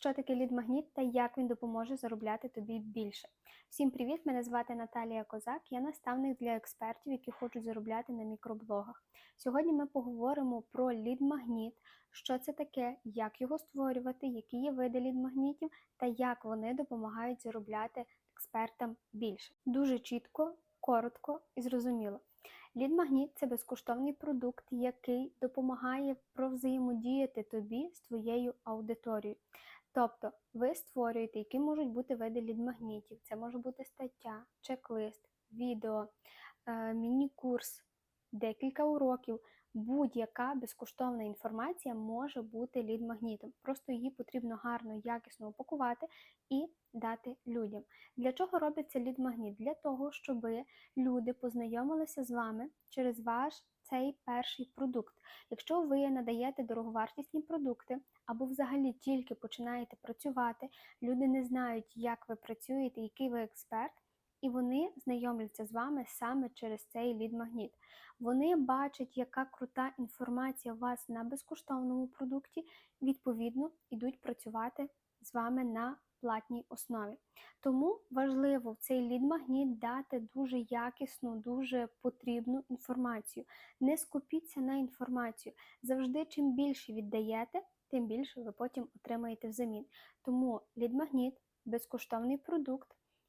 що таке лід-магніт та як він допоможе заробляти тобі більше. Всім привіт! Мене звати Наталія Козак, я наставник для експертів, які хочуть заробляти на мікроблогах. Сьогодні ми поговоримо про лід-магніт, що це таке, як його створювати, які є види лід-магнітів та як вони допомагають заробляти експертам більше. Дуже чітко, коротко і зрозуміло. Лід-магніт це безкоштовний продукт, який допомагає провзаємодіяти тобі з твоєю аудиторією. Тобто ви створюєте, які можуть бути види лід-магнітів. Це може бути стаття, чек-лист, відео, е, міні-курс, декілька уроків. Будь-яка безкоштовна інформація може бути лід-магнітом. Просто її потрібно гарно, якісно упакувати і дати людям. Для чого робиться лід-магніт? Для того, щоб люди познайомилися з вами через ваш цей перший продукт. Якщо ви надаєте дороговартісні продукти або взагалі тільки починаєте працювати, люди не знають, як ви працюєте, який ви експерт. І вони знайомляться з вами саме через цей лід-магніт. Вони бачать, яка крута інформація у вас на безкоштовному продукті, відповідно, йдуть працювати з вами на платній основі. Тому важливо в цей лід-магніт дати дуже якісну, дуже потрібну інформацію. Не скупіться на інформацію. Завжди, чим більше віддаєте, тим більше ви потім отримаєте взамін. Тому лід-магніт безкоштовний продукт,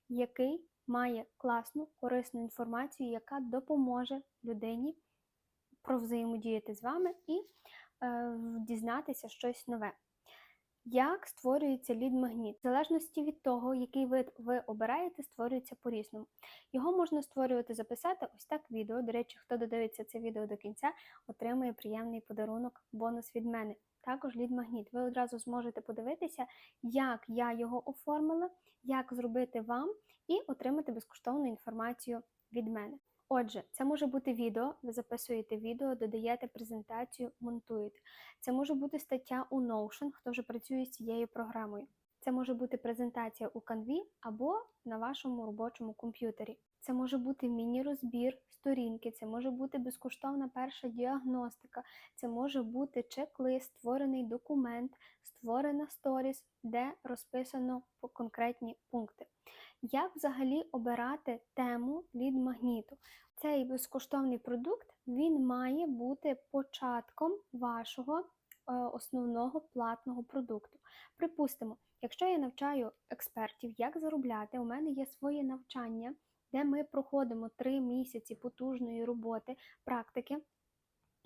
який має класну, корисну інформацію, яка допоможе людині провзаємодіяти з вами і е, дізнатися щось нове. Як створюється лід-магніт? В залежності від того, який вид ви обираєте, створюється по-різному. Його можна створювати, записати ось так відео. До речі, хто додивиться це відео до кінця, отримує приємний подарунок, бонус від мене. Також лід-магніт. Ви одразу зможете подивитися, як я його оформила, як зробити вам і отримати безкоштовну інформацію від мене. Отже, це може бути відео, ви записуєте відео, додаєте презентацію, монтуєте. Це може бути стаття у Notion, хто вже працює з цією програмою. Це може бути презентація у Canvі або на вашому робочому комп'ютері. Це може бути міні-розбір сторінки, це може бути безкоштовна перша діагностика, це може бути чек-лист, створений документ, створена сторіс, де розписано конкретні пункти. Як взагалі обирати тему лід-магніту? Цей безкоштовний продукт він має бути початком вашого е, основного платного продукту. Припустимо, якщо я навчаю експертів, як заробляти, у мене є своє навчання, де ми проходимо три місяці потужної роботи, практики.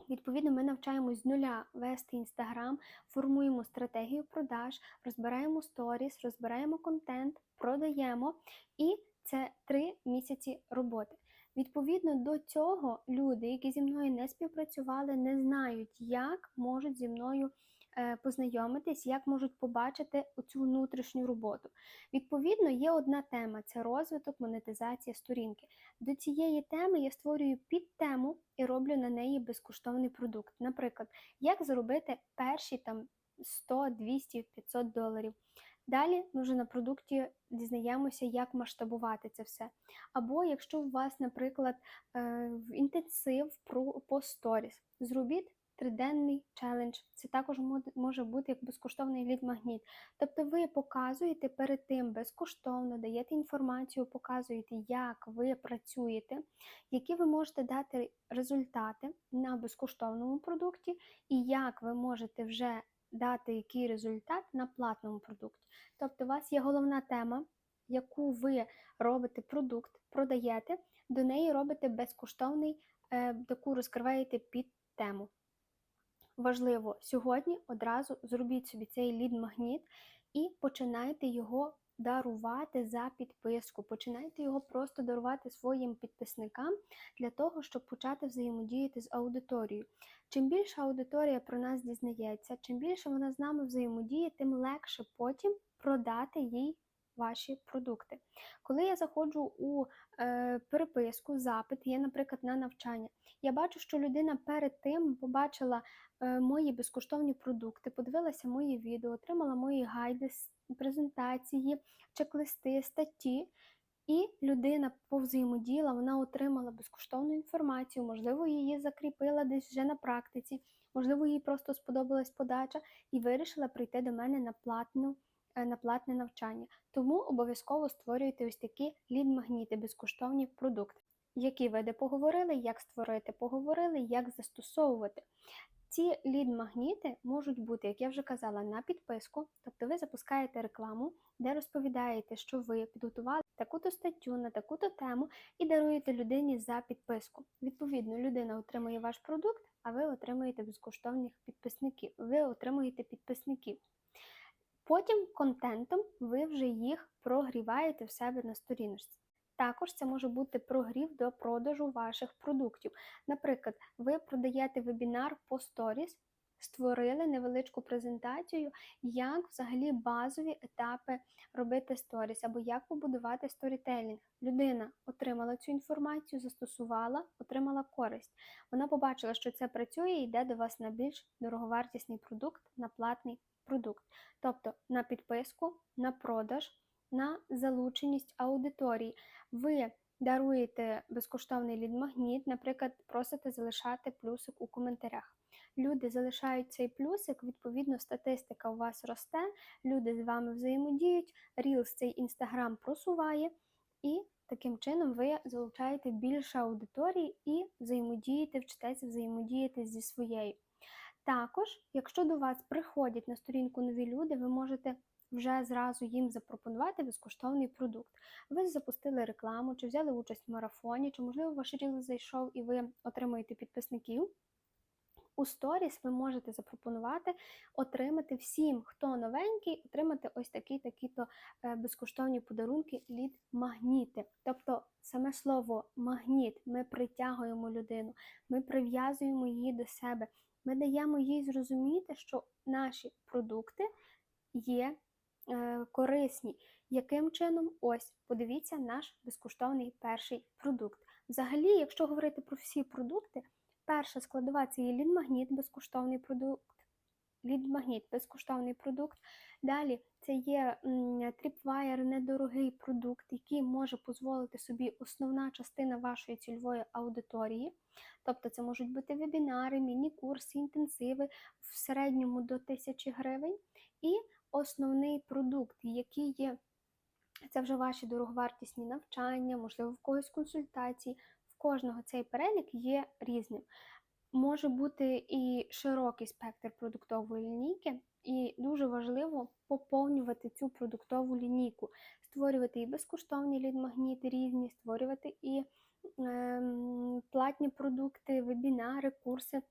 Відповідно, ми навчаємось з нуля вести інстаграм, формуємо стратегію продаж, розбираємо сторіс, розбираємо контент, продаємо, і це три місяці роботи. Відповідно до цього, люди, які зі мною не співпрацювали, не знають, як можуть зі мною познайомитись, як можуть побачити цю внутрішню роботу. Відповідно, є одна тема це розвиток, монетизація сторінки. До цієї теми я створюю підтему і роблю на неї безкоштовний продукт. Наприклад, як заробити перші там 100, 200, 500 доларів. Далі ми вже на продукті дізнаємося, як масштабувати це все. Або якщо у вас, наприклад, е, інтенсив по сторіс, зробіть триденний челендж. Це також може бути як безкоштовний лід-магніт. Тобто ви показуєте перед тим безкоштовно, даєте інформацію, показуєте, як ви працюєте, які ви можете дати результати на безкоштовному продукті, і як ви можете вже дати який результат на платному продукті. Тобто, у вас є головна тема, яку ви робите продукт, продаєте, до неї робите безкоштовний, е, таку розкриваєте під тему. Важливо, сьогодні одразу зробіть собі цей лід-магніт і починайте його дарувати за підписку. Починайте його просто дарувати своїм підписникам для того, щоб почати взаємодіяти з аудиторією. Чим більше аудиторія про нас дізнається, чим більше вона з нами взаємодіє, тим легше потім продати їй. Ваші продукти. Коли я заходжу у е, переписку, запит, є, наприклад, на навчання, я бачу, що людина перед тим побачила е, мої безкоштовні продукти, подивилася мої відео, отримала мої гайди презентації, чек-листи, статті. І людина повзаємодіяла, вона отримала безкоштовну інформацію, можливо, її закріпила десь вже на практиці, можливо, їй просто сподобалась подача і вирішила прийти до мене на платну на платне навчання. Тому обов'язково створюйте ось такі лід-магніти, безкоштовні продукти. Які види поговорили, як створити, поговорили, як застосовувати. Ці лід-магніти можуть бути, як я вже казала, на підписку, тобто ви запускаєте рекламу, де розповідаєте, що ви підготували таку-то статтю на таку-то тему і даруєте людині за підписку. Відповідно, людина отримує ваш продукт, а ви отримуєте безкоштовних підписників. Ви отримуєте підписників. Потім контентом ви вже їх прогріваєте в себе на сторіночці. Також це може бути прогрів до продажу ваших продуктів. Наприклад, ви продаєте вебінар по сторіс, створили невеличку презентацію, як взагалі базові етапи робити сторіс, або як побудувати сторітелінг. Людина отримала цю інформацію, застосувала, отримала користь. Вона побачила, що це працює і йде до вас на більш дороговартісний продукт, на платний продукт. Тобто на підписку, на продаж, на залученість аудиторії. Ви даруєте безкоштовний лід-магніт, наприклад, просите залишати плюсик у коментарях. Люди залишають цей плюсик, відповідно, статистика у вас росте, люди з вами взаємодіють, Reels цей інстаграм просуває, і таким чином ви залучаєте більше аудиторії і взаємодієте, вчитеся взаємодіяти зі своєю. Також, якщо до вас приходять на сторінку нові люди, ви можете вже зразу їм запропонувати безкоштовний продукт. Ви запустили рекламу, чи взяли участь в марафоні, чи, можливо, ваш ріл зайшов і ви отримуєте підписників. У сторіс ви можете запропонувати отримати всім, хто новенький, отримати ось такі-такі-то е, безкоштовні подарунки від магніти. Тобто саме слово магніт ми притягуємо людину, ми прив'язуємо її до себе, ми даємо їй зрозуміти, що наші продукти є корисні. Яким чином? Ось, подивіться наш безкоштовний перший продукт. Взагалі, якщо говорити про всі продукти, перша складова це є лід-магніт, безкоштовний продукт. Лід-магніт безкоштовний продукт. Далі це є Tripwire, недорогий продукт, який може дозволити собі основна частина вашої цільової аудиторії. Тобто це можуть бути вебінари, міні-курси, інтенсиви в середньому до 1000 гривень. І основний продукт, який є, це вже ваші дороговартісні навчання, можливо, в когось консультації. В кожного цей перелік є різним. Може бути і широкий спектр продуктової лінійки, і дуже важливо поповнювати цю продуктову лінійку, створювати і безкоштовні лід-магніти різні, створювати і е, платні продукти, вебінари, курси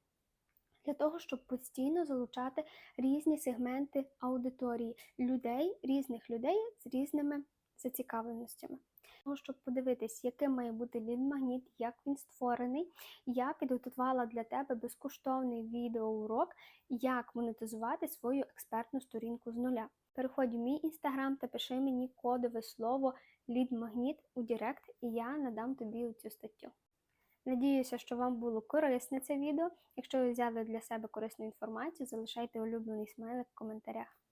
для того, щоб постійно залучати різні сегменти аудиторії, людей, різних людей з різними зацікавленостями. Того, щоб подивитись, яким має бути лід-магніт, як він створений, я підготувала для тебе безкоштовний відеоурок, як монетизувати свою експертну сторінку з нуля. Переходь в мій інстаграм та пиши мені кодове слово лід-магніт у Директ, і я надам тобі цю статтю. Надіюся, що вам було корисне це відео. Якщо ви взяли для себе корисну інформацію, залишайте улюблений смайлик в коментарях.